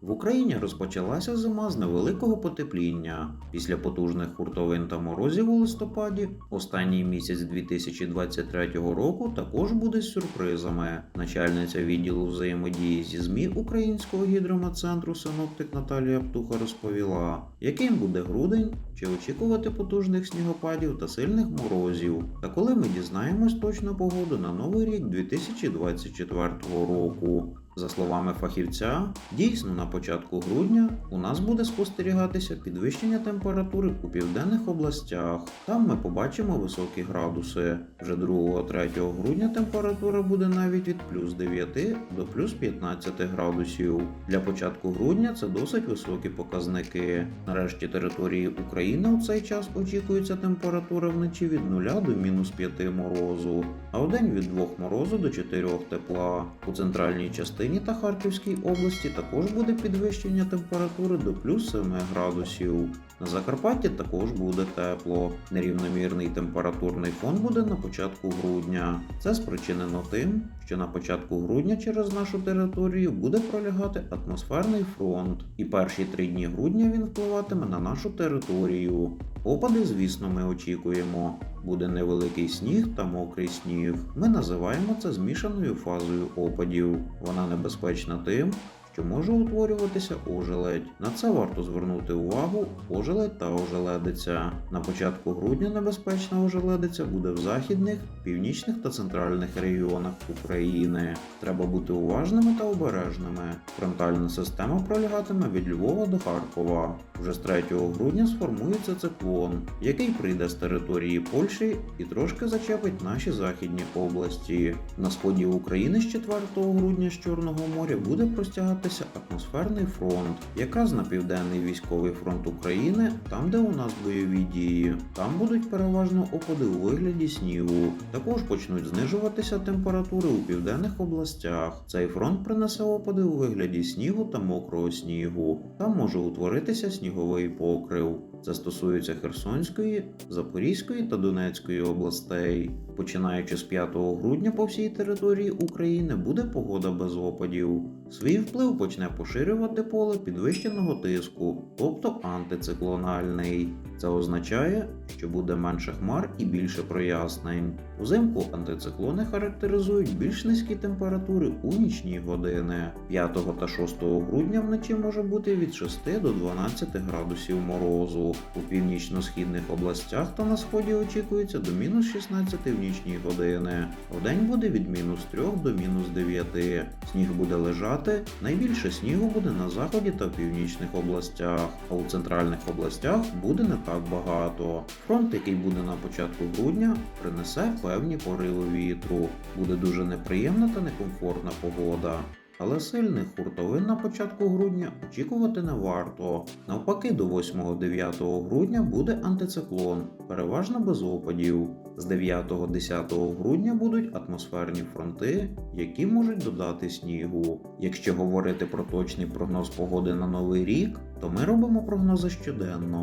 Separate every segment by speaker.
Speaker 1: В Україні розпочалася зима з невеликого потепління. Після потужних хуртовин та морозів у листопаді останній місяць 2023 року також буде з сюрпризами. Начальниця відділу взаємодії зі ЗМІ Українського гідрометцентру синоптик Наталія Птуха розповіла, яким буде грудень, чи очікувати потужних снігопадів та сильних морозів. Та коли ми дізнаємось точну погоду на новий рік 2024 року. За словами фахівця, дійсно на початку грудня у нас буде спостерігатися підвищення температури у південних областях. Там ми побачимо високі градуси. Вже 2-3 грудня температура буде навіть від плюс 9 до плюс 15 градусів. Для початку грудня це досить високі показники. Нарешті території України у цей час очікується температура вночі від 0 до мінус 5 морозу, а вдень від 2 морозу до 4 тепла. У центральній частині та Харківській області також буде підвищення температури до плюс 7 градусів. На Закарпатті також буде тепло. Нерівномірний температурний фон буде на початку грудня. Це спричинено тим, що на початку грудня через нашу територію буде пролягати атмосферний фронт, і перші три дні грудня він впливатиме на нашу територію. Опади, звісно, ми очікуємо. Буде невеликий сніг та мокрий сніг. Ми називаємо це змішаною фазою опадів. Вона небезпечна тим, що може утворюватися ожеледь. На це варто звернути увагу ожеледь та ожеледиця. На початку грудня небезпечна ожеледиця буде в західних, північних та центральних регіонах України. Треба бути уважними та обережними. Фронтальна система пролягатиме від Львова до Харкова. Вже з 3 грудня сформується циклон, який прийде з території Польщі і трошки зачепить наші західні області. На сході України з 4 грудня з Чорного моря буде простягатися атмосферний фронт, якраз на південний військовий фронт України, там де у нас бойові дії. Там будуть переважно опади у вигляді снігу. Також почнуть знижуватися температури у південних областях. Цей фронт принесе опади у вигляді снігу та мокрого снігу. Там може утворитися сніговий покрив. Це стосується Херсонської, Запорізької та Донецької областей. Починаючи з 5 грудня по всій території України буде погода без опадів. Свій вплив почне поширювати поле підвищеного тиску, тобто антициклональний. Це означає, що буде менше хмар і більше прояснень. Взимку антициклони характеризують більш низькі температури у нічні години. 5 та 6 грудня вночі може бути від 6 до 12 градусів морозу. У північно-східних областях та на сході очікується до мінус 16 в нічні години. Вдень буде від мінус 3 до мінус 9. Сніг буде лежати. Найбільше снігу буде на заході та північних областях, а у центральних областях буде не так багато. Фронт, який буде на початку грудня, принесе певні пориви вітру. Буде дуже неприємна та некомфортна погода. Але сильних хуртовин на початку грудня очікувати не варто. Навпаки, до 8-9 грудня буде антициклон, переважно без опадів. З 9-10 грудня будуть атмосферні фронти, які можуть додати снігу. Якщо говорити про точний прогноз погоди на новий рік, то ми робимо прогнози щоденно.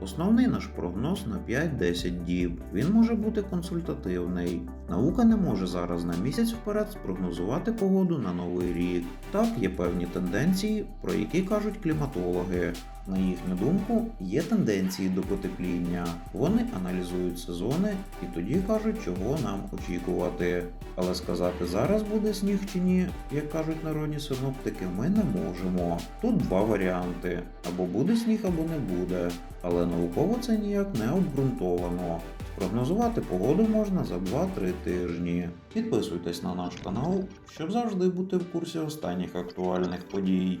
Speaker 1: Основний наш прогноз на 5-10 діб. Він може бути консультативний. Наука не може зараз на місяць вперед спрогнозувати погоду на новий рік. Так, є певні тенденції, про які кажуть кліматологи. На їхню думку, є тенденції до потепління. Вони аналізують сезони і тоді кажуть, чого нам очікувати. Але сказати зараз буде сніг чи ні, як кажуть народні синоптики, ми не можемо. Тут два варіанти: або буде сніг, або не буде. Але науково це ніяк не обґрунтовано. Прогнозувати погоду можна за 2-3 тижні. Підписуйтесь на наш канал, щоб завжди бути в курсі останніх актуальних подій.